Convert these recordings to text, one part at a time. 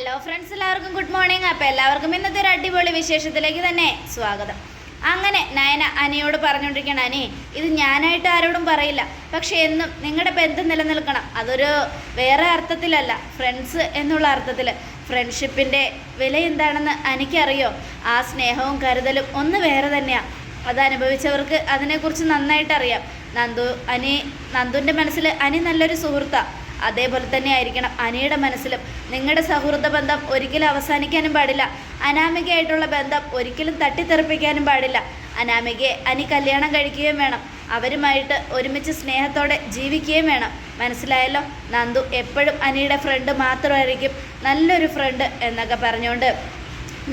Hello friends എല്ലാവർക്കും good morning അപ്പോൾ എല്ലാവർക്കും ഇന്നത്തെ ഒരു അടിപൊളി വിശേഷത്തിലേക്ക് തന്നെ സ്വാഗതം. അങ്ങനെ നയന അനിയോട് പറഞ്ഞുകൊണ്ടിരിക്കണം അനി ഇത് ഞാനായിട്ട് ആരോടും പറയില്ല. പക്ഷെ എന്നും നിങ്ങളുടെ ബന്ധം നിലനിൽക്കണം. അതൊരു വേറെ അർത്ഥത്തിലല്ല. ഫ്രണ്ട്സ് എന്നുള്ള അർത്ഥത്തിൽ ഫ്രണ്ട്ഷിപ്പിന്റെ വില എന്താണെന്ന് എനിക്കറിയോ ആ സ്നേഹവും കരുതലും ഒന്ന് വേറെ തന്നെയാണ് അത് അനുഭവിച്ചവർക്ക് അതിനെക്കുറിച്ച് നന്നായിട്ട് അറിയാം നന്ദു അനി നന്ദുവിന്റെ മനസ്സിൽ അനി നല്ലൊരു സുഹൃത്താണ് അതേപോലെ തന്നെ ആയിരിക്കണം. അനിയുടെ മനസ്സിലും നിങ്ങളുടെ സൗഹൃദ ബന്ധം ഒരിക്കലും അവസാനിക്കാനും പാടില്ല. അനാമികയായിട്ടുള്ള ബന്ധം ഒരിക്കലും തട്ടിത്തെറിപ്പിക്കാനും പാടില്ല. അനാമികയെ അനി കല്യാണം കഴിക്കുകയും വേണം. അവരുമായിട്ട് ഒരുമിച്ച് സ്നേഹത്തോടെ ജീവിക്കുകയും വേണം. മനസ്സിലായല്ലോ? നന്ദു എപ്പോഴും അനിയുടെ ഫ്രണ്ട് മാത്രമായിരിക്കും. നല്ലൊരു ഫ്രണ്ട് എന്നൊക്കെ പറഞ്ഞുകൊണ്ട്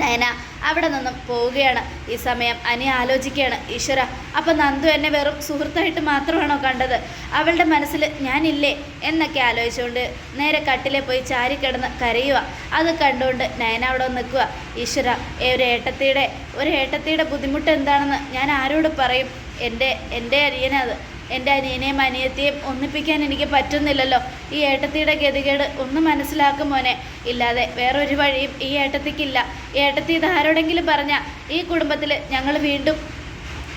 നയന അവിടെ നിന്നും പോവുകയാണ്. ഈ സമയം അനി ആലോചിക്കുകയാണ് ഈശ്വര അപ്പം നന്ദു എന്നെ വെറും സുഹൃത്തായിട്ട് മാത്രമാണോ കണ്ടത്? അവളുടെ മനസ്സിൽ ഞാനില്ലേ? എന്നൊക്കെ ആലോചിച്ചുകൊണ്ട് നേരെ കട്ടിലെ പോയി ചാരിക്കിടന്ന് കരയുക അത് കണ്ടുകൊണ്ട് നയന അവിടെ നിൽക്കുക ഈശ്വര ഒരു ഏട്ടത്തിയുടെ ഒരു ഏട്ടത്തിയുടെ ബുദ്ധിമുട്ട് എന്താണെന്ന് ഞാൻ ആരോട് പറയും? എന്റെ എന്റെ അനിയനത് എന്റെ അനിയനെയും അനിയത്തെയും ഒന്നിപ്പിക്കാൻ എനിക്ക് പറ്റുന്നില്ലല്ലോ. ഈ ഏട്ടത്തിയുടെ ഗതികേട് ഒന്ന് മനസ്സിലാക്കും മോനെ. ഇല്ലാതെ വേറൊരു വഴിയും ഈ ഏട്ടത്തിക്കില്ല. ഏട്ടത്തി ഇത് ആരോടെങ്കിലും പറഞ്ഞാൽ ഈ കുടുംബത്തിൽ ഞങ്ങൾ വീണ്ടും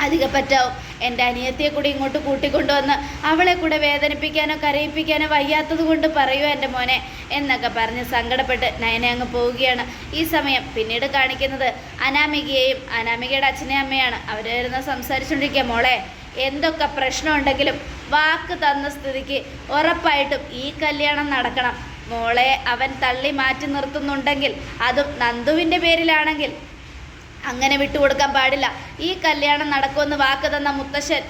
അധികം പറ്റാവും എന്റെ അനിയത്തിയെ കൂടി ഇങ്ങോട്ട് കൂട്ടിക്കൊണ്ടുവന്ന് അവളെ കൂടെ വേദനിപ്പിക്കാനോ കരയിപ്പിക്കാനോ വയ്യാത്തത് കൊണ്ട് പറയൂ എന്റെ മോനെ എന്നൊക്കെ പറഞ്ഞ് സങ്കടപ്പെട്ട് നയനെ അങ്ങ് പോവുകയാണ്. ഈ സമയം പിന്നീട് കാണിക്കുന്നത് അനാമികയെയും അനാമികയുടെ അച്ഛനെയും അമ്മയാണ്. അവർ വരുന്ന സംസാരിച്ചുകൊണ്ടിരിക്കുക മോളെ. എന്തൊക്കെ പ്രശ്നമുണ്ടെങ്കിലും വാക്ക് തന്ന സ്ഥിതിക്ക് ഉറപ്പായിട്ടും ഈ കല്യാണം നടക്കണം. മോളെ അവൻ തള്ളി മാറ്റി നിർത്തുന്നുണ്ടെങ്കിൽ അതും നന്ദുവിന്റെ പേരിലാണെങ്കിൽ. അങ്ങനെ വിട്ടുകൊടുക്കാൻ പാടില്ല. ഈ കല്യാണം നടക്കുമെന്ന് വാക്ക് തന്ന മുത്തശ്ശൻ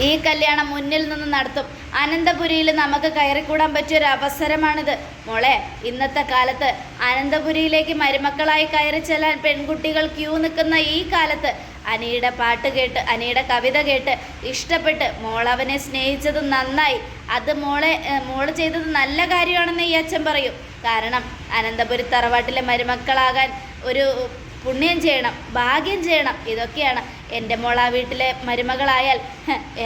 ഈ കല്യാണം മുന്നിൽ നിന്ന് നടത്തും. അനന്തപുരിയിൽ നമുക്ക് കയറിക്കൂടാൻ പറ്റിയൊരു അവസരമാണിത്. മോളെ ഇന്നത്തെ കാലത്ത് അനന്തപുരിയിലേക്ക് മരുമക്കളായി കയറി ചെല്ലാൻ പെൺകുട്ടികൾ ക്യൂ നിൽക്കുന്ന ഈ കാലത്ത് അനിയുടെ പാട്ട് കേട്ട് അനിയുടെ കവിത കേട്ട് ഇഷ്ടപ്പെട്ട് മോളവനെ സ്നേഹിച്ചത് നന്നായി. അത് മോളെ മോൾ ചെയ്തത് നല്ല കാര്യമാണെന്ന് ഈ അച്ഛൻ പറയും. കാരണം അനന്തപുരി തറവാട്ടിലെ മരുമക്കളാകാൻ ഒരു പുണ്യം ചെയ്യണം ഭാഗ്യം ചെയ്യണം. ഇതൊക്കെയാണ് എന്റെ മോൾ ആ വീട്ടിലെ മരുമകളായാൽ.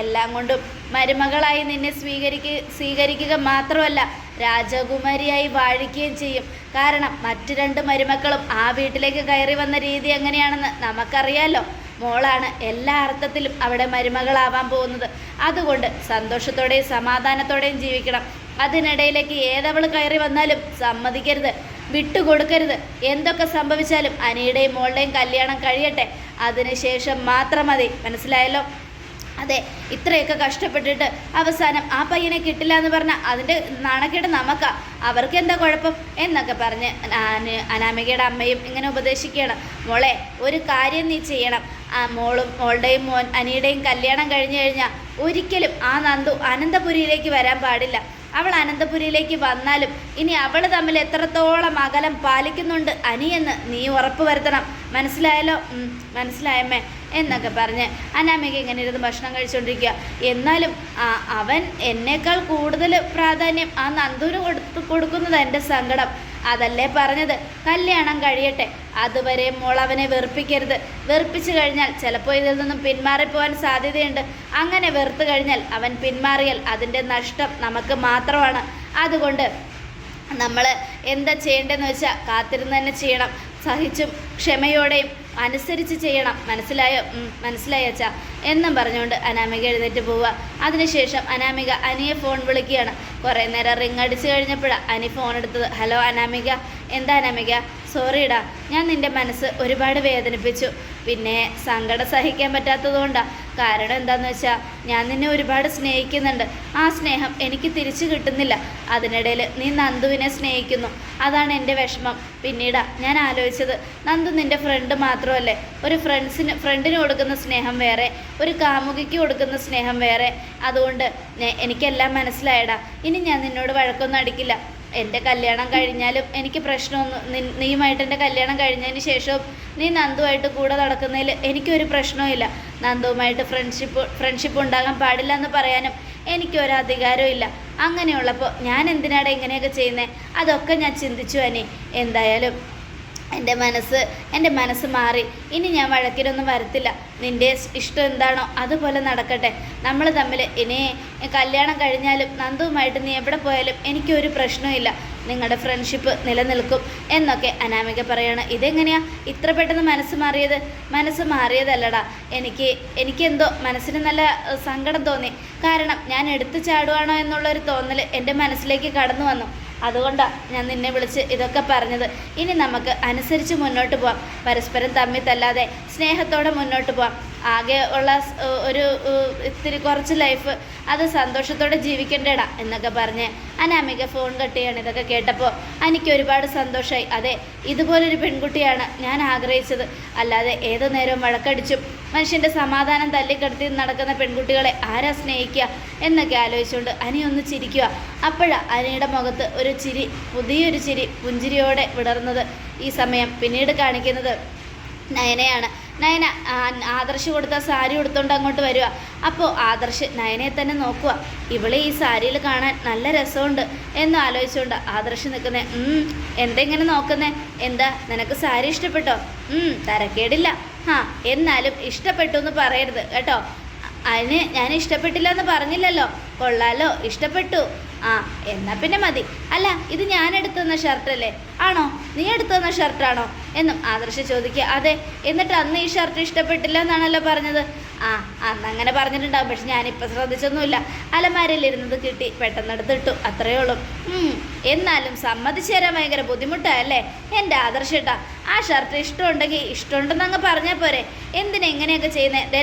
എല്ലാം കൊണ്ടും മരുമകളായി നിന്നെ സ്വീകരിക്കുക സ്വീകരിക്കുക മാത്രമല്ല രാജകുമാരിയായി വാഴിക്കുകയും ചെയ്യും. കാരണം മറ്റു രണ്ട് മരുമക്കളും ആ വീട്ടിലേക്ക് കയറി വന്ന രീതി എങ്ങനെയാണെന്ന് നമുക്കറിയാലോ. മോളാണ് എല്ലാ അർത്ഥത്തിലും അവിടെ മരുമകളാവാൻ പോകുന്നത്. അതുകൊണ്ട് സന്തോഷത്തോടെയും സമാധാനത്തോടെയും ജീവിക്കണം. അതിനിടയിലേക്ക് ഏതവൾ കയറി വന്നാലും സമ്മതിക്കരുത് വിട്ടുകൊടുക്കരുത്. എന്തൊക്കെ സംഭവിച്ചാലും അനിയുടെയും മോളുടെയും കല്യാണം കഴിയട്ടെ. അതിനുശേഷം മാത്രം മതി. മനസ്സിലായല്ലോ? അതെ ഇത്രയൊക്കെ കഷ്ടപ്പെട്ടിട്ട് അവസാനം ആ പയ്യനെ കിട്ടില്ല എന്ന് പറഞ്ഞാൽ അതിന്റെ നാണക്കേട് നമുക്കാ. അവർക്ക് എന്താ കുഴപ്പം? എന്നൊക്കെ പറഞ്ഞ് അന- അനാമികയുടെ അമ്മയും ഇങ്ങനെ ഉപദേശിക്കുകയാണ്. മോളെ ഒരു കാര്യം നീ ചെയ്യണം. ആ മോളും മോളുടെയും മോൻ അനിയുടെയും കല്യാണം കഴിഞ്ഞു കഴിഞ്ഞാൽ ഒരിക്കലും ആ നന്ദു അനന്തപുരിയിലേക്ക് വരാൻ പാടില്ല. അവൾ അനന്തപുരിയിലേക്ക് വന്നാലും ഇനി അവൾ തമ്മിൽ എത്രത്തോളം അകലം പാലിക്കുന്നുണ്ട് അനിയെന്ന് നീ ഉറപ്പ് വരുത്തണം. മനസ്സിലായല്ലോ? മനസ്സിലായമ്മേ. എന്നൊക്കെ പറഞ്ഞ് അനാമിക ഇങ്ങനെ ഇരുന്ന് ഭക്ഷണം കഴിച്ചുകൊണ്ടിരിക്കുക എന്നാലും അവൻ എന്നേക്കാൾ കൂടുതൽ പ്രാധാന്യം ആ നന്ദുവിന് കൊടുത്തു കൊടുക്കുന്നത് എന്റെ സങ്കടം. അതല്ലേ പറഞ്ഞത്? കല്യാണം കഴിയട്ടെ. അതുവരെ മോൾ വെറുപ്പിക്കരുത്. വെറുപ്പിച്ചു കഴിഞ്ഞാൽ ചിലപ്പോൾ ഇതിൽ നിന്നും പിന്മാറിപ്പോവാൻ സാധ്യതയുണ്ട്. അങ്ങനെ വെറുത്തു കഴിഞ്ഞാൽ അവൻ പിന്മാറിയാൽ അതിന്റെ നഷ്ടം നമുക്ക് മാത്രമാണ്. അതുകൊണ്ട് നമ്മൾ എന്താ ചെയ്യേണ്ടതെന്ന് വെച്ചാൽ കാത്തിരുന്ന് തന്നെ ചെയ്യണം. സഹിച്ചും ക്ഷമയോടെയും അനുസരിച്ച് ചെയ്യണം. മനസ്സിലായോ? മനസ്സിലായി അച്ഛ? എന്നും പറഞ്ഞുകൊണ്ട് അനാമിക എഴുന്നേറ്റ് പോവുക. അതിനുശേഷം അനാമിക അനിയെ ഫോൺ വിളിക്കുകയാണ്. കുറേ നേരം റിങ് അടിച്ചു കഴിഞ്ഞപ്പോഴാണ് അനി ഫോൺ എടുത്തത്. ഹലോ അനാമിക. എന്താ അനാമിക? സോറിടാ ഞാൻ നിന്റെ മനസ്സ് ഒരുപാട് വേദനിപ്പിച്ചു. പിന്നെ സങ്കടം സഹിക്കാൻ പറ്റാത്തതുകൊണ്ടാണ് കാരണം എന്താണെന്ന് വെച്ചാൽ ഞാൻ നിന്നെ ഒരുപാട് സ്നേഹിക്കുന്നുണ്ട്. ആ സ്നേഹം എനിക്ക് തിരിച്ചു കിട്ടുന്നില്ല. അതിനിടയിൽ നീ നന്ദുവിനെ സ്നേഹിക്കുന്നു. അതാണ് എന്റെ വിഷമം. പിന്നീടാ ഞാൻ ആലോചിച്ചത് നന്ദു നിന്റെ ഫ്രണ്ട് മാത്രമല്ലേ? ഒരു ഫ്രണ്ട്സിന് ഫ്രണ്ടിന് കൊടുക്കുന്ന സ്നേഹം വേറെ ഒരു കാമുകിക്ക് കൊടുക്കുന്ന സ്നേഹം വേറെ. അതുകൊണ്ട് എനിക്കെല്ലാം മനസ്സിലായടാ. ഇനി ഞാൻ നിന്നോട് വഴക്കൊന്നും അടിക്കില്ല. എന്റെ കല്യാണം കഴിഞ്ഞാലും എനിക്ക് പ്രശ്നമൊന്നും നീയുമായിട്ട് എന്റെ കല്യാണം കഴിഞ്ഞതിന് ശേഷവും നീ നന്ദുമായിട്ട് കൂടെ നടക്കുന്നതിൽ എനിക്കൊരു പ്രശ്നവുമില്ല. നന്ദുവുമായിട്ട് ഫ്രണ്ട്ഷിപ്പ് ഫ്രണ്ട്ഷിപ്പ് ഉണ്ടാകാൻ പാടില്ല എന്ന് പറയാനും എനിക്കൊരു അധികാരവും ഇല്ല. അങ്ങനെയുള്ളപ്പോൾ ഞാൻ എന്തിനാണ് ഇങ്ങനെയൊക്കെ ചെയ്യുന്നത് അതൊക്കെ ഞാൻ ചിന്തിച്ചു അനി. എന്തായാലും എന്റെ മനസ്സ് എന്റെ മനസ്സ് മാറി. ഇനി ഞാൻ വഴക്കിനൊന്നും വരത്തില്ല. നിന്റെ ഇഷ്ടം എന്താണോ അതുപോലെ നടക്കട്ടെ. നമ്മൾ തമ്മിൽ ഇനി കല്യാണം കഴിഞ്ഞാലും നന്ദുവുമായിട്ട് നീ എവിടെ പോയാലും എനിക്കൊരു പ്രശ്നവുമില്ല. നിങ്ങളുടെ ഫ്രണ്ട്ഷിപ്പ് നിലനിൽക്കും എന്നൊക്കെ അനാമിക പറയാണ്. ഇതെങ്ങനെയാ? ഇത്ര പെട്ടെന്ന് മനസ്സ് മാറിയത്? മനസ്സ് മാറിയതല്ലടാ. എനിക്ക് എനിക്കെന്തോ മനസ്സിന് നല്ല സങ്കടം തോന്നി. കാരണം ഞാൻ എടുത്തു ചാടുവാണോ എന്നുള്ളൊരു തോന്നൽ എന്റെ മനസ്സിലേക്ക് കടന്നു വന്നു. അതുകൊണ്ടാണ് ഞാൻ നിന്നെ വിളിച്ച് ഇതൊക്കെ പറഞ്ഞത്. ഇനി നമുക്ക് അനുസരിച്ച് മുന്നോട്ട് പോവാം. പരസ്പരം തമ്മിൽ തല്ലാതെ സ്നേഹത്തോടെ മുന്നോട്ട് പോവാം. ആകെ ഉള്ള ഒരു ഇത്തിരി കുറച്ച് ലൈഫ് അത് സന്തോഷത്തോടെ ജീവിക്കേണ്ടടാ എന്നൊക്കെ പറഞ്ഞ് അനാമിക ഫോൺ കട്ട് ഇതൊക്കെ കേട്ടപ്പോൾ എനിക്ക് ഒരുപാട് സന്തോഷമായി അതെ ഇതുപോലൊരു പെൺകുട്ടിയാണ് ഞാൻ ആഗ്രഹിച്ചത്. അല്ലാതെ ഏതു നേരവും വഴക്കടിച്ചും മനുഷ്യന്റെ സമാധാനം തല്ലിക്കടത്തി നടക്കുന്ന പെൺകുട്ടികളെ ആരാ സ്നേഹിക്കുക എന്നൊക്കെ ആലോചിച്ചുകൊണ്ട് അനി ഒന്ന് ചിരിക്കുക അപ്പോഴാണ് അനിയുടെ മുഖത്ത് ഒരു ചിരി പുതിയൊരു ചിരി പുഞ്ചിരിയോടെ വിടർന്നത് ഈ സമയം. പിന്നീട് കാണിക്കുന്നത് നയനയാണ്. നയന ആദർശ് കൊടുത്ത സാരി കൊടുത്തോണ്ട് അങ്ങോട്ട് വരിക അപ്പോൾ ആദർശ് നയനയെ തന്നെ നോക്കുക ഇവളെ ഈ സാരിയിൽ കാണാൻ നല്ല രസമുണ്ട് എന്ന് ആലോചിച്ചുകൊണ്ട് ആദർശ് നിൽക്കുന്നേ എന്തെങ്ങനെ നോക്കുന്നേ? എന്താ നിനക്ക് സാരി ഇഷ്ടപ്പെട്ടോ? തരക്കേടില്ല. ആ എന്നാലും ഇഷ്ടപ്പെട്ടു എന്ന് പറയരുത് കേട്ടോ. അതിന് ഞാൻ ഇഷ്ടപ്പെട്ടില്ല എന്ന് പറഞ്ഞില്ലല്ലോ. കൊള്ളാലോ. ഇഷ്ടപ്പെട്ടു. ആ എന്നാ പിന്നെ മതി. അല്ല ഇത് ഞാൻ എടുത്തു തന്ന ഷർട്ടല്ലേ ആണോ? നീ എടുത്തു തന്ന ഷർട്ടാണോ എന്നും ആദർശ ചോദിക്കുക. അതെ എന്നിട്ട് അന്ന് ഈ ഷർട്ട് ഇഷ്ടപ്പെട്ടില്ല എന്നാണല്ലോ പറഞ്ഞത്. ആ അന്ന് അങ്ങനെ പറഞ്ഞിട്ടുണ്ടാവും. പക്ഷെ ഞാനിപ്പോൾ ശ്രദ്ധിച്ചൊന്നുമില്ല. അലമാരയിലിരുന്നത് കിട്ടി. പെട്ടെന്ന് എടുത്തിട്ടു. അത്രയേ ഉള്ളൂ. എന്നാലും സമ്മതിച്ചു തരാൻ ഭയങ്കര ബുദ്ധിമുട്ടായല്ലേ? എന്റെ ആദർശേട്ടാ ആ ഷർട്ട് ഇഷ്ടമുണ്ടെങ്കിൽ ഇഷ്ടമുണ്ടെന്ന് അങ്ങ് പറഞ്ഞാൽ പോരെ. എന്തിനാ എങ്ങനെയൊക്കെ ചെയ്യുന്നത് ദേ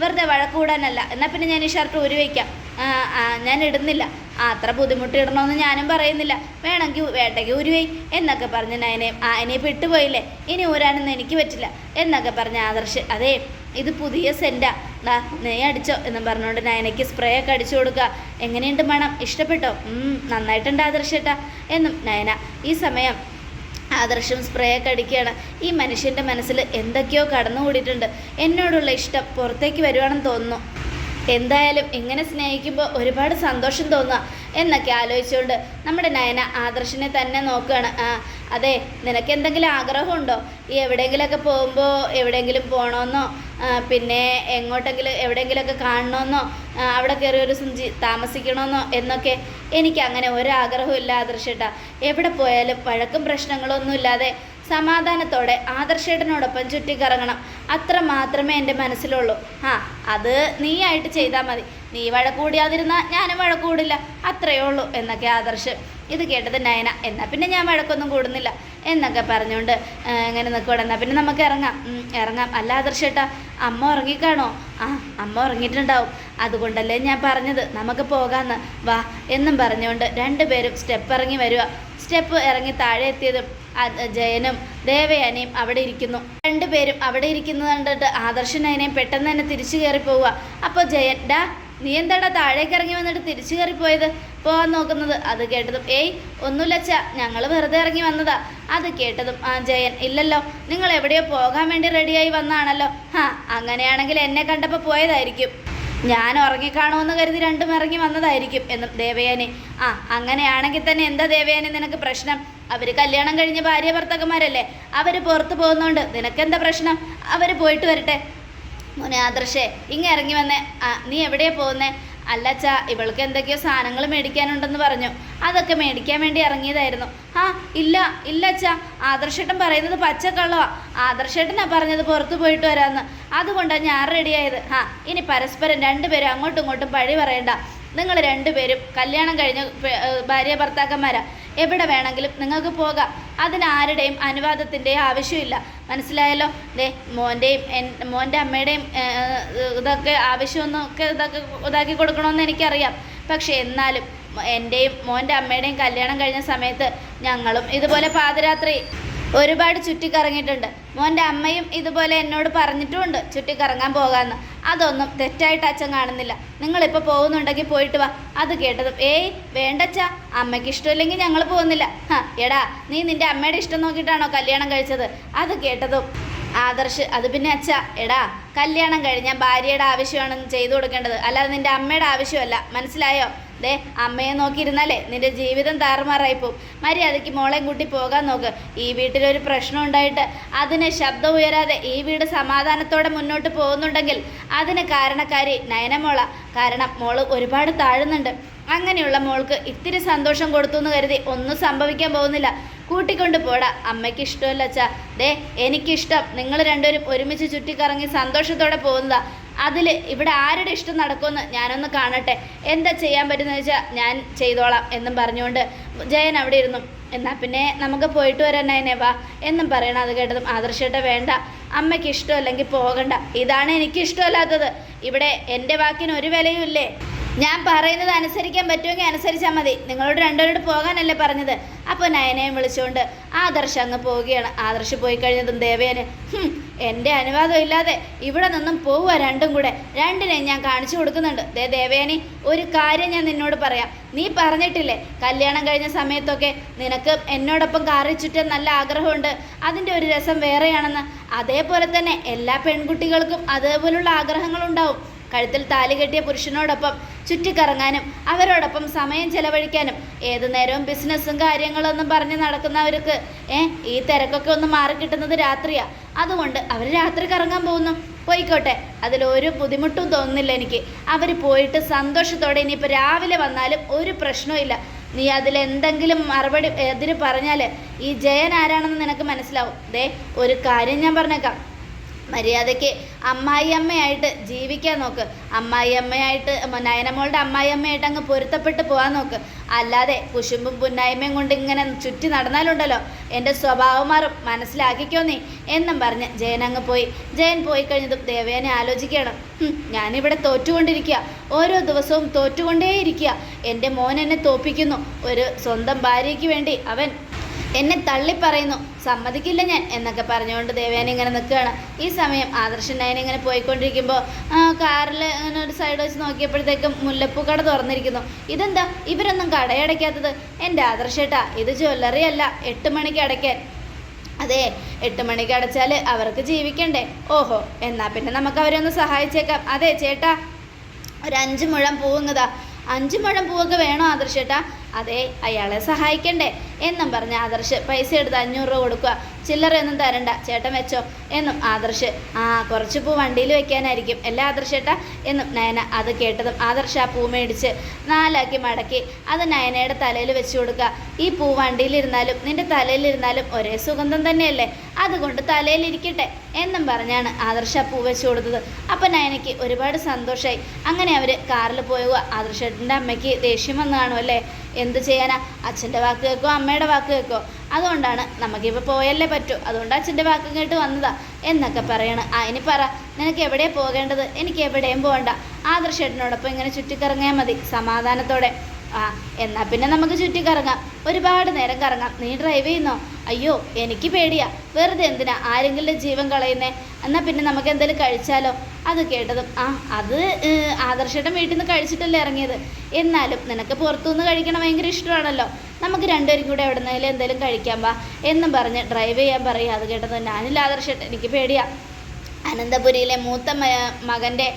വെറുതെ വഴക്കൂടാനല്ല എന്നാൽ പിന്നെ ഞാൻ ഈ ഷർട്ട് ഊരി വയ്ക്കാം ആ, ആ, ഞാൻ ഇടുന്നില്ല. അത്ര ബുദ്ധിമുട്ട് ഇടണമെന്ന് ഞാനും പറയുന്നില്ല. വേണമെങ്കിൽ വേട്ടയ്ക്ക് ഉരുവേ എന്നൊക്കെ പറഞ്ഞ് നയനെ ആ ഇനിയിപ്പോൾ ഇട്ടുപോയില്ലേ ഇനി ഊരാനൊന്നും എനിക്ക് പറ്റില്ല എന്നൊക്കെ പറഞ്ഞ ആദർശ് അതേ ഇത് പുതിയ സെന്റാ ഡാ നീ അടിച്ചോ എന്ന് പറഞ്ഞുകൊണ്ട് നയനയ്ക്ക് സ്പ്രേ ഒക്കെ അടിച്ചു കൊടുക്കുക. എങ്ങനെയുണ്ട് മണം? ഇഷ്ടപ്പെട്ടോ? നന്നായിട്ടുണ്ട് ആദർശേട്ടാ. എന്നും നയന ഈ സമയം ആദർശം സ്പ്രേ ഒക്കെ അടിക്കുകയാണ്. ഈ മനുഷ്യന്റെ മനസ്സിൽ എന്തൊക്കെയോ കടന്നുകൂടിയിട്ടുണ്ട്. എന്നോടുള്ള ഇഷ്ടം പുറത്തേക്ക് വരുവാണെന്ന് തോന്നുന്നു. എന്തായാലും ഇങ്ങനെ സ്നേഹിക്കുമ്പോൾ ഒരുപാട് സന്തോഷം തോന്നുക. എന്നൊക്കെ ആലോചിച്ചുകൊണ്ട് നമ്മുടെ നയന ആദർശിനെ തന്നെ നോക്കുകയാണ്. ആ അതെ നിനക്ക് എന്തെങ്കിലും ആഗ്രഹമുണ്ടോ? ഈ എവിടെയെങ്കിലുമൊക്കെ പോകുമ്പോൾ എവിടെയെങ്കിലും പോകണമെന്നോ പിന്നെ എങ്ങോട്ടെങ്കിലും എവിടെയെങ്കിലുമൊക്കെ കാണണമെന്നോ അവിടെ കയറി ഒരു സുഞ്ചി താമസിക്കണമെന്നോ എന്നൊക്കെ എനിക്ക് അങ്ങനെ ഒരാഗ്രഹവും ഇല്ല ആദർശേട്ടാ. എവിടെ പോയാലും വഴക്കും പ്രശ്നങ്ങളൊന്നും ഇല്ലാതെ സമാധാനത്തോടെ ആദർശേട്ടനോടൊപ്പം ചുറ്റിക്കറങ്ങണം. അത്ര മാത്രമേ എന്റെ മനസ്സിലുള്ളൂ. ആ അത് നീയായിട്ട് ചെയ്താൽ മതി. നീ വഴക്കൂടിയാതിരുന്നാൽ ഞാനും വഴക്കൂടില്ല. അത്രയേ ഉള്ളൂ എന്നൊക്കെ ആദർശ്. ഇത് കേട്ടത് നയന. എന്നാൽ പിന്നെ ഞാൻ വഴക്കൊന്നും കൂടുന്നില്ല എന്നൊക്കെ പറഞ്ഞുകൊണ്ട് ഇങ്ങനെ നിൽക്കുകയാണ് എന്നാൽ പിന്നെ നമുക്ക് ഇറങ്ങാം. ഇറങ്ങാം. അല്ല ആദർശേട്ടാ അമ്മ ഉറങ്ങിക്കാണോ? ആ അമ്മ ഉറങ്ങിയിട്ടുണ്ടാവും. അതുകൊണ്ടല്ലേ ഞാൻ പറഞ്ഞത്. നമുക്ക് പോകാമെന്ന് വാ എന്നും പറഞ്ഞുകൊണ്ട് രണ്ടുപേരും സ്റ്റെപ്പ് ഇറങ്ങി വരിക സ്റ്റെപ്പ് ഇറങ്ങി താഴെ എത്തിയതും ജയനും ദേവയാനയും അവിടെ ഇരിക്കുന്നു. രണ്ടുപേരും അവിടെ ഇരിക്കുന്നത് കണ്ടിട്ട് ആദർശൻ അതിനെയും പെട്ടെന്ന് തന്നെ തിരിച്ചു കയറി പോവുക അപ്പോൾ ജയൻ ഡാ നീ എന്താടാ താഴേക്ക് ഇറങ്ങി വന്നിട്ട് തിരിച്ചു കയറി പോയത് പോകാൻ നോക്കുന്നത്. അത് കേട്ടതും ഏയ് ഒന്നുമില്ലച്ച ഞങ്ങൾ വെറുതെ ഇറങ്ങി വന്നതാ. അത് കേട്ടതും ആ ജയൻ ഇല്ലല്ലോ നിങ്ങൾ എവിടെയോ പോകാൻ വേണ്ടി റെഡിയായി വന്നാണല്ലോ ഹാ അങ്ങനെയാണെങ്കിൽ എന്നെ കണ്ടപ്പോൾ പോയതായിരിക്കും. ഞാൻ ഉറങ്ങിക്കാണുമെന്ന് കരുതി രണ്ടും ഇറങ്ങി വന്നതായിരിക്കും. എന്ന് ദേവയാനി ആ അങ്ങനെയാണെങ്കിൽ തന്നെ എന്താ ദേവയാനി നിനക്ക് പ്രശ്നം? അവർ കല്യാണം കഴിഞ്ഞ ഭാര്യ ഭർത്താക്കന്മാരല്ലേ? അവർ പുറത്ത് പോകുന്നോണ്ട് നിനക്കെന്താ പ്രശ്നം? അവർ പോയിട്ട് വരട്ടെ. മോനെ ആദർശേ ഇങ്ങ ഇറങ്ങി വന്നേ. നീ എവിടെയാണ് പോകുന്നേ? അല്ലച്ചാ ഇവൾക്ക് എന്തൊക്കെയോ സാധനങ്ങൾ മേടിക്കാനുണ്ടെന്ന് പറഞ്ഞു. അതൊക്കെ മേടിക്കാൻ വേണ്ടി ഇറങ്ങിയതായിരുന്നു. ആ ഇല്ല ഇല്ല അച്ഛാ. ആദർശേട്ടൻ പറയുന്നത് പച്ചക്കള്ളവാ. ആദർശേട്ടനാ പറഞ്ഞത് പുറത്തു പോയിട്ട് വരാമെന്ന്. അതുകൊണ്ടാണ് ഞാൻ റെഡിയായത്. ആ ഇനി പരസ്പരം രണ്ടുപേരും അങ്ങോട്ടും ഇങ്ങോട്ടും പഴി പറയണ്ട. നിങ്ങൾ രണ്ടുപേരും കല്യാണം കഴിഞ്ഞ ഭാര്യ ഭർത്താക്കന്മാരാ. എവിടെ വേണമെങ്കിലും നിങ്ങൾക്ക് പോകാം. അതിന് ആരുടെയും അനുവാദത്തിന്റെ ആവശ്യമില്ല. മനസ്സിലായല്ലോ? ദേ മോന്റെയും മോന്റെ അമ്മയുടെയും ഇതൊക്കെ ആവശ്യമൊന്നും ഒക്കെ ഇതൊക്കെ ഇതാക്കി കൊടുക്കണമെന്ന് എനിക്കറിയാം. പക്ഷേ എന്നാലും എന്റെയും മോന്റെ അമ്മയുടെയും കല്യാണം കഴിഞ്ഞ സമയത്ത് ഞങ്ങളും ഇതുപോലെ പാതിരാത്രി ഒരുപാട് ചുറ്റിക്കറങ്ങിയിട്ടുണ്ട്. മോന്റെ അമ്മയും ഇതുപോലെ എന്നോട് പറഞ്ഞിട്ടുമുണ്ട് ചുറ്റിക്കറങ്ങാൻ പോകാമെന്ന് അതൊന്നും തെറ്റായിട്ട് അച്ഛൻ കാണുന്നില്ല. നിങ്ങളിപ്പോൾ പോകുന്നുണ്ടെങ്കിൽ പോയിട്ട് വാ. അത് കേട്ടതും ഏയ് വേണ്ടച്ചാ. അമ്മയ്ക്ക് ഇഷ്ടമില്ലെങ്കിൽ ഞങ്ങൾ പോകുന്നില്ല. ഹാ എടാ നീ നിന്റെ അമ്മയുടെ ഇഷ്ടം നോക്കിയിട്ടാണോ കല്യാണം കഴിച്ചത്? അത് കേട്ടതും ആദർശ് അത് പിന്നെ അച്ഛ. എടാ കല്യാണം കഴിഞ്ഞാൽ ഭാര്യയുടെ ആവശ്യമാണ് ചെയ്തു കൊടുക്കേണ്ടത്. അല്ലാതെ നിന്റെ അമ്മയുടെ ആവശ്യമല്ല. മനസ്സിലായോ? ദേ അമ്മയെ നോക്കിയിരുന്നാലേ നിന്റെ ജീവിതം താറുമാറായി പോകും മര്യാദയ്ക്ക് മോളെ കൂട്ടി പോകാൻ നോക്ക്. ഈ വീട്ടിലൊരു പ്രശ്നം ഉണ്ടായിട്ട് അതിന് ശബ്ദം ഉയരാതെ ഈ വീട് സമാധാനത്തോടെ മുന്നോട്ട് പോകുന്നുണ്ടെങ്കിൽ അതിന് കാരണക്കാരി നയനമോള. കാരണം മോൾ ഒരുപാട് താഴുന്നുണ്ട്. അങ്ങനെയുള്ള മോൾക്ക് ഇത്തിരി സന്തോഷം കൊടുത്തു എന്ന് കരുതി ഒന്നും സംഭവിക്കാൻ പോകുന്നില്ല. കൂട്ടിക്കൊണ്ട് പോടാ. അമ്മയ്ക്ക് ഇഷ്ടമല്ല അച്ഛാ. ദേ എനിക്കിഷ്ടം. നിങ്ങൾ രണ്ടുപേരും ഒരുമിച്ച് ചുറ്റിക്കറങ്ങി സന്തോഷത്തോടെ പോകുന്നതാ. അതിൽ ഇവിടെ ആരുടെ ഇഷ്ടം നടക്കുമെന്ന് ഞാനൊന്ന് കാണട്ടെ. എന്താ ചെയ്യാൻ പറ്റുന്നത് വെച്ചാൽ ഞാൻ ചെയ്തോളാം എന്നും പറഞ്ഞുകൊണ്ട് ജയൻ അവിടെ ഇരുന്നു. എന്നാൽ പിന്നെ നമുക്ക് പോയിട്ട് വരാൻ നയനെ വാ. എന്നും പറയണം അത് കേട്ടതും ആദർശേട്ട വേണ്ട. അമ്മയ്ക്ക് ഇഷ്ടമല്ലെങ്കിൽ പോകണ്ട. ഇതാണ് എനിക്കിഷ്ടമല്ലാത്തത്. ഇവിടെ എന്റെ വാക്കിന് ഒരു വിലയും ഇല്ലേ ഞാൻ പറയുന്നത് അനുസരിക്കാൻ പറ്റുമെങ്കിൽ അനുസരിച്ചാൽ മതി. നിങ്ങളോട് രണ്ടുപേരോട് പോകാനല്ലേ പറഞ്ഞത്. അപ്പോൾ നയനയും വിളിച്ചുകൊണ്ട് ആദർശ് അങ്ങ് പോവുകയാണ്. ആദർശ് പോയി കഴിഞ്ഞതും ദേവേന് "ഹും, എന്റെ അനുവാദം ഇല്ലാതെ ഇവിടെ നിന്നും പോവുക രണ്ടും കൂടെ. രണ്ടിനെയും ഞാൻ കാണിച്ചു കൊടുക്കുന്നുണ്ട്. ദേ ദേവേനി ഒരു കാര്യം ഞാൻ നിന്നോട് പറയാം. നീ പറഞ്ഞിട്ടില്ലേ കല്യാണം കഴിഞ്ഞ സമയത്തൊക്കെ നിനക്ക് എന്നോടൊപ്പം കാറി ചുറ്റാൻ നല്ല ആഗ്രഹമുണ്ട്. അതിന്റെ ഒരു രസം വേറെയാണെന്ന്. അതേപോലെ തന്നെ എല്ലാ പെൺകുട്ടികൾക്കും അതേപോലുള്ള ആഗ്രഹങ്ങളുണ്ടാവും. കഴുത്തിൽ താലി കെട്ടിയ പുരുഷനോടൊപ്പം ചുറ്റിക്കറങ്ങാനും അവരോടൊപ്പം സമയം ചെലവഴിക്കാനും ഏതു നേരവും ബിസിനസ്സും കാര്യങ്ങളൊന്നും പറഞ്ഞ് നടക്കുന്നവർക്ക് ഏ ഈ തിരക്കൊക്കെ ഒന്ന് മാറിക്കിട്ടുന്നത് രാത്രിയാ. അതുകൊണ്ട് അവർ രാത്രി കറങ്ങാൻ പോകുന്നു. പോയിക്കോട്ടെ. അതിലൊരു ബുദ്ധിമുട്ടും തോന്നുന്നില്ല എനിക്ക്. അവർ പോയിട്ട് സന്തോഷത്തോടെ ഇനിയിപ്പോൾ രാവിലെ വന്നാലും ഒരു പ്രശ്നവും നീ അതിൽ എന്തെങ്കിലും മറുപടി എതിര് പറഞ്ഞാൽ ഈ ജയൻ ആരാണെന്ന് നിനക്ക് മനസ്സിലാവും. ദേ ഒരു കാര്യം ഞാൻ പറഞ്ഞേക്കാം. മര്യാദയ്ക്ക് അമ്മായിയമ്മയായിട്ട് ജീവിക്കാൻ നോക്ക്. അമ്മായിയമ്മയായിട്ട് നയനമോളുടെ അമ്മായിയമ്മയായിട്ട് അങ്ങ് പൊരുത്തപ്പെട്ട് പോകാൻ നോക്ക്. അല്ലാതെ കുശുമ്പും പുന്നായ്മയും കൊണ്ട് ഇങ്ങനെ ചുറ്റി നടന്നാലുണ്ടല്ലോ. എന്റെ സ്വഭാവം മാറും. മനസ്സിലാക്കിക്കോ നീ? എന്നും പറഞ്ഞ് ജയൻ അങ്ങ് പോയി. ജയൻ പോയി കഴിഞ്ഞതും ദേവേനെ ആലോചിക്കണം "ഹും, ഞാനിവിടെ തോറ്റുകൊണ്ടിരിക്കുക. ഓരോ ദിവസവും തോറ്റുകൊണ്ടേയിരിക്കുക. എന്റെ മോൻ എന്നെ തോപ്പിക്കുന്നു. ഒരു സ്വന്തം ഭാര്യയ്ക്ക് വേണ്ടി അവൻ എന്നെ തള്ളി പറയുന്നു. സമ്മതിക്കില്ല ഞാൻ എന്നൊക്കെ പറഞ്ഞുകൊണ്ട് ദേവേന ഇങ്ങനെ നിൽക്കുകയാണ്. ഈ സമയം ആദർശൻ നയൻ ഇങ്ങനെ പോയിക്കൊണ്ടിരിക്കുമ്പോൾ കാറിൽ ഇങ്ങനെ ഒരു സൈഡ് വെച്ച് നോക്കിയപ്പോഴത്തേക്കും മുല്ലപ്പൂ കട തുറന്നിരിക്കുന്നു. ഇതെന്താ? ഇവരൊന്നും കടയടയ്ക്കാത്തത്? എന്റെ ആദർശേട്ടാ ഇത് ജ്വല്ലറി അല്ല എട്ട് മണിക്ക് അടയ്ക്കാൻ. അതെ എട്ട് മണിക്ക് അടച്ചാൽ അവർക്ക് ജീവിക്കണ്ടേ? ഓഹോ എന്നാൽ പിന്നെ നമുക്ക് അവരെ ഒന്ന് സഹായിച്ചേക്കാം. അതെ ചേട്ടാ ഒരു അഞ്ച് മുഴം പൂവുങ്ങതാ അഞ്ച് മുഴം പൂവൊക്കെ വേണോ ആദർശേട്ടാ? അതെ അയാളെ സഹായിക്കണ്ടേ? എന്നും പറഞ്ഞ് ആദർശ് പൈസ എടുത്ത് അഞ്ഞൂറ് രൂപ കൊടുക്കുക. ചില്ലറ ഒന്നും തരണ്ട. ചേട്ടൻ വെച്ചോ? എന്നും ആദർശ് ആ കുറച്ച് പൂ വണ്ടിയിൽ വെക്കാനായിരിക്കും. എല്ലാ ആദർശേട്ടാ എന്നും നയന അത് കേട്ടതും ആദർശ് ആ പൂ മേടിച്ച് നാലാക്കി മടക്കി. അത് നയനയുടെ തലയിൽ വെച്ച് കൊടുക്കുക. ഈ പൂ വണ്ടിയിലിരുന്നാലും നിന്റെ തലയിലിരുന്നാലും ഒരേ സുഗന്ധം തന്നെയല്ലേ? അതുകൊണ്ട് തലയിലിരിക്കട്ടെ. എന്നും പറഞ്ഞാണ് ആദർശ പൂ വെച്ച് കൊടുത്തത്. അപ്പം നയനയ്ക്ക് ഒരുപാട് സന്തോഷമായി അങ്ങനെ അവർ കാറിൽ പോവുക. ആദർശേട്ടന്റെ അമ്മയ്ക്ക് ദേഷ്യം വന്നു കാണും അല്ലേ? എന്ത് ചെയ്യാനാ? അച്ഛന്റെ വാക്ക് കേൾക്കോ അമ്മയുടെ വാക്ക് കേൾക്കോ അതുകൊണ്ടാണ് നമുക്കിപ്പോൾ പോയല്ലേ പറ്റൂ. അതുകൊണ്ട് അച്ഛന്റെ വാക്ക് കേട്ട് വന്നതാ. എന്നൊക്കെ പറയണം. ആ ഇനി പറ. നിനക്ക് എവിടെയാണ് പോകേണ്ടത്? എനിക്ക് എവിടെയും പോകണ്ട. ആദർശേട്ടനോടൊപ്പം ഇങ്ങനെ ചുറ്റിക്കറങ്ങിയാൽ മതി. സമാധാനത്തോടെ. ആ എന്നാൽ പിന്നെ നമുക്ക് ചുറ്റി കറങ്ങാം. ഒരുപാട് നേരം കറങ്ങാം. നീ ഡ്രൈവ് ചെയ്യുന്നോ? അയ്യോ എനിക്ക് പേടിയാ. വെറുതെ എന്തിനാ? ആരെങ്കിലും ജീവൻ കളയുന്നേ? എന്നാൽ പിന്നെ നമുക്ക് എന്തെങ്കിലും കഴിച്ചാലോ? അത് കേട്ടതും ആ അത് ആദർശേട്ടൻ വീട്ടിൽ നിന്ന് കഴിച്ചിട്ടല്ലേ ഇറങ്ങിയത്. എന്നാലും നിനക്ക് പുറത്തുനിന്ന് കഴിക്കണം ഭയങ്കര ഇഷ്ടമാണല്ലോ. നമുക്ക് രണ്ടുപേരും കൂടെ എവിടെന്നെങ്കിലും എന്തെങ്കിലും കഴിക്കാൻ വാ എന്നും പറഞ്ഞ് ഡ്രൈവ് ചെയ്യാൻ പറയുക അത് കേട്ടത് ഞാനില്ല ആദർശേട്ടൻ. എനിക്ക് പേടിയാ. അനന്തപുരിയിലെ മൂത്ത മകന്റെ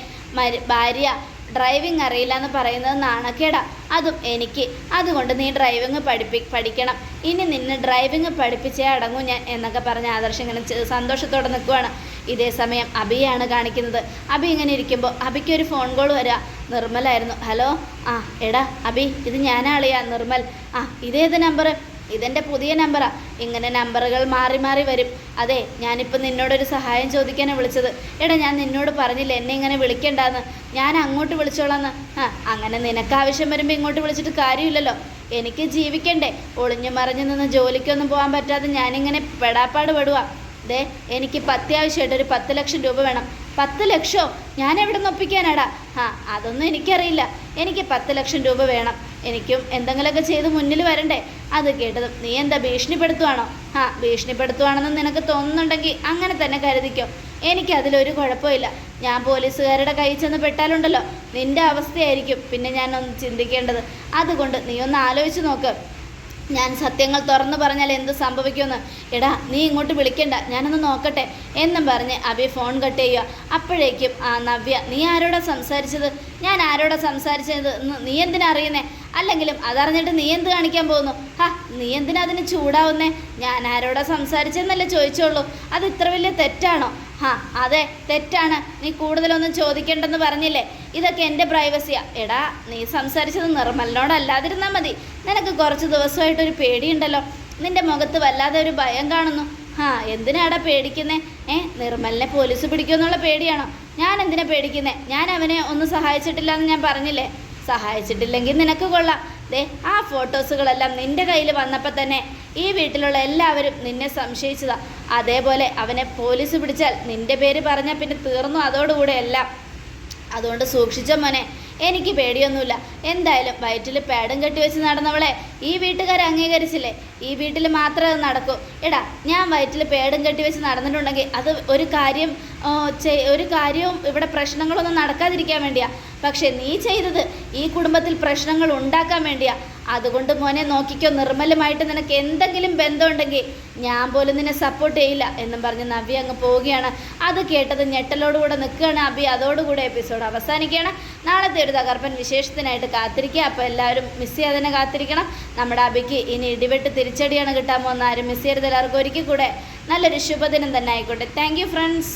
ഭാര്യ ഡ്രൈവിംഗ് അറിയില്ല എന്ന് പറയുന്നത് നാണക്കേടാ. അതും എനിക്ക്. അതുകൊണ്ട് നീ ഡ്രൈവിംഗ് പഠിപ്പി പഠിക്കണം. ഇനി നിന്നെ ഡ്രൈവിംഗ് പഠിപ്പിച്ചേ അടങ്ങൂ ഞാൻ എന്നൊക്കെ പറഞ്ഞ് ആദർശം ഇങ്ങനെ സന്തോഷത്തോടെ നിൽക്കുവാണ്. ഇതേ സമയം അബിയാണ് കാണിക്കുന്നത്. അബി ഇങ്ങനെ ഇരിക്കുമ്പോൾ അബിക്ക് ഒരു ഫോൺ കോൾ വരിക നിർമ്മലായിരുന്നു. ഹലോ? ആ എടാ അബി ഇത് ഞാനാളിയാ. നിർമ്മൽ. ആ ഇതേത് നമ്പർ ഇതെന്റെ പുതിയ നമ്പറാ. ഇങ്ങനെ നമ്പറുകൾ മാറി മാറി വരും. അതെ ഞാനിപ്പോൾ നിന്നോടൊരു സഹായം ചോദിക്കാനാണ് വിളിച്ചത്. എടാ ഞാൻ നിന്നോട് പറഞ്ഞില്ല എന്നെ ഇങ്ങനെ വിളിക്കണ്ടെന്ന്. ഞാൻ അങ്ങോട്ട് വിളിച്ചോളാന്ന്. ആ അങ്ങനെ നിനക്ക് ആവശ്യം വരുമ്പോൾ ഇങ്ങോട്ട് വിളിച്ചിട്ട് കാര്യമില്ലല്ലോ. എനിക്ക് ജീവിക്കണ്ടേ. ഒളിഞ്ഞു മറിഞ്ഞു നിന്ന് ജോലിക്കൊന്നും പോകാൻ പറ്റാതെ ഞാനിങ്ങനെ പെടാപ്പാട് പെടുക ദേ എനിക്ക് അത്യാവശ്യമായിട്ട് ഒരു പത്ത് ലക്ഷം രൂപ വേണം. പത്ത് ലക്ഷമോ ഞാൻ എവിടെ നിന്ന് ഒപ്പിക്കാനാടാ? ആ അതൊന്നും എനിക്കറിയില്ല. എനിക്ക് പത്ത് ലക്ഷം രൂപ വേണം. എനിക്കും എന്തെങ്കിലുമൊക്കെ ചെയ്ത് മുന്നിൽ വരണ്ടേ? അത് കേട്ടതും നീ എന്താ ഭീഷണിപ്പെടുത്തുവാണോ? ആ ഭീഷണിപ്പെടുത്തുവാണെന്ന് നിനക്ക് തോന്നുന്നുണ്ടെങ്കിൽ അങ്ങനെ തന്നെ കരുതിക്കോ. എനിക്കതിലൊരു കുഴപ്പമില്ല. ഞാൻ പോലീസുകാരുടെ കയ്യിൽ ചെന്ന് പെട്ടാലുണ്ടല്ലോ. നിന്റെ അവസ്ഥയായിരിക്കും പിന്നെ ഞാൻ ചിന്തിക്കേണ്ടത്. അതുകൊണ്ട് നീ ഒന്ന് ആലോചിച്ച് നോക്ക്. ഞാൻ സത്യങ്ങൾ തുറന്നു പറഞ്ഞാൽ എന്ത് സംഭവിക്കുമെന്ന്. എടാ നീ ഇങ്ങോട്ട് വിളിക്കണ്ട. ഞാനൊന്ന് നോക്കട്ടെ. എന്നും പറഞ്ഞ് അഭി ഫോൺ കട്ട് ചെയ്യുക. അപ്പോഴേക്കും ആ നവ്യ നീ ആരോടാ സംസാരിച്ചത്? ഞാൻ ആരോടാ സംസാരിച്ചത്? നീ എന്തിനാ അറിയുന്നേ? അല്ലെങ്കിലും അതറിഞ്ഞിട്ട് നീ എന്ത് കാണിക്കാൻ പോകുന്നു? ഹാ നീ എന്തിനാ അതിന് ചൂടാവുന്നേ? ഞാൻ ആരോടാ സംസാരിച്ചെന്നല്ലേ ചോദിച്ചോളൂ അത് ഇത്ര വലിയ തെറ്റാണോ? ഹാ അതെ തെറ്റാണ്. നീ കൂടുതലൊന്നും ചോദിക്കേണ്ടെന്ന് പറഞ്ഞില്ലേ? ഇതൊക്കെ എന്റെ പ്രൈവസിയാ എടാ നീ സംസാരിച്ചത് നിർമ്മലിനോടല്ലാതിരുന്നാൽ മതി. നിനക്ക് കുറച്ച് ദിവസമായിട്ടൊരു പേടിയുണ്ടല്ലോ. നിന്റെ മുഖത്ത് വല്ലാതെ ഒരു ഭയം കാണുന്നു. ആ എന്തിനാടാ പേടിക്കുന്നേ? ഏ നിർമ്മലിനെ പോലീസ് പിടിക്കുമെന്നുള്ള പേടിയാണോ? ഞാൻ എന്തിനാ പേടിക്കുന്നേ? ഞാൻ അവനെ ഒന്നും സഹായിച്ചിട്ടില്ല എന്ന് ഞാൻ പറഞ്ഞില്ലേ? സഹായിച്ചിട്ടില്ലെങ്കിൽ നിനക്ക് കൊള്ളാം. ദേ ആ ഫോട്ടോസുകളെല്ലാം നിന്റെ കയ്യിൽ വന്നപ്പോൾ തന്നെ ഈ വീട്ടിലുള്ള എല്ലാവരും നിന്നെ സംശയിച്ചതാ. അതേപോലെ അവനെ പോലീസ് പിടിച്ചാൽ നിന്റെ പേര് പറഞ്ഞാൽ പിന്നെ തീർന്നു അതോടുകൂടെ എല്ലാം. അതുകൊണ്ട് സൂക്ഷിച്ച മോനെ. എനിക്ക് പേടിയൊന്നുമില്ല. എന്തായാലും വയറ്റിൽ പേടം കെട്ടി വെച്ച് നടന്നവളെ ഈ വീട്ടുകാർ അംഗീകരിച്ചില്ലേ? ഈ വീട്ടിൽ മാത്രമേ അത് നടക്കൂ. എടാ ഞാൻ വയറ്റിൽ പേടം കെട്ടി വെച്ച് നടന്നിട്ടുണ്ടെങ്കിൽ അത് ഒരു കാര്യം ഒരു കാര്യവും ഇവിടെ പ്രശ്നങ്ങളൊന്നും നടക്കാതിരിക്കാൻ വേണ്ടിയാ. പക്ഷേ നീ ചെയ്തത് ഈ കുടുംബത്തിൽ പ്രശ്നങ്ങൾ ഉണ്ടാക്കാൻ വേണ്ടിയാ. അതുകൊണ്ട് മോനെ നോക്കിക്കോ നിർമ്മലമായിട്ട് നിനക്ക് എന്തെങ്കിലും ബന്ധമുണ്ടെങ്കിൽ ഞാൻ പോലും നിന്നെ സപ്പോർട്ട് ചെയ്യില്ല എന്നും പറഞ്ഞ് നവ്യ അങ്ങ് പോവുകയാണ്. അത് കേട്ടത് ഞെട്ടലോടുകൂടെ നിൽക്കുകയാണ് അബി അതോടുകൂടെ എപ്പിസോഡ് അവസാനിക്കുകയാണ്. നാളത്തെ ഒരു തകർപ്പൻ വിശേഷത്തിനായിട്ട് കാത്തിരിക്കുക. അപ്പോൾ എല്ലാവരും മിസ് ചെയ്യാതെ തന്നെ കാത്തിരിക്കണം. നമ്മുടെ അബിക്ക് ഇനി ഇടിവെട്ട് തിരിച്ചടിയാണ് കിട്ടാൻ പോകുന്ന ആരും മിസ് ചെയ്യരുത് എല്ലാവർക്കും. ഒരിക്കൽ കൂടെ നല്ലൊരു ശുഭദിനം തന്നെ ആയിക്കോട്ടെ. Thank friends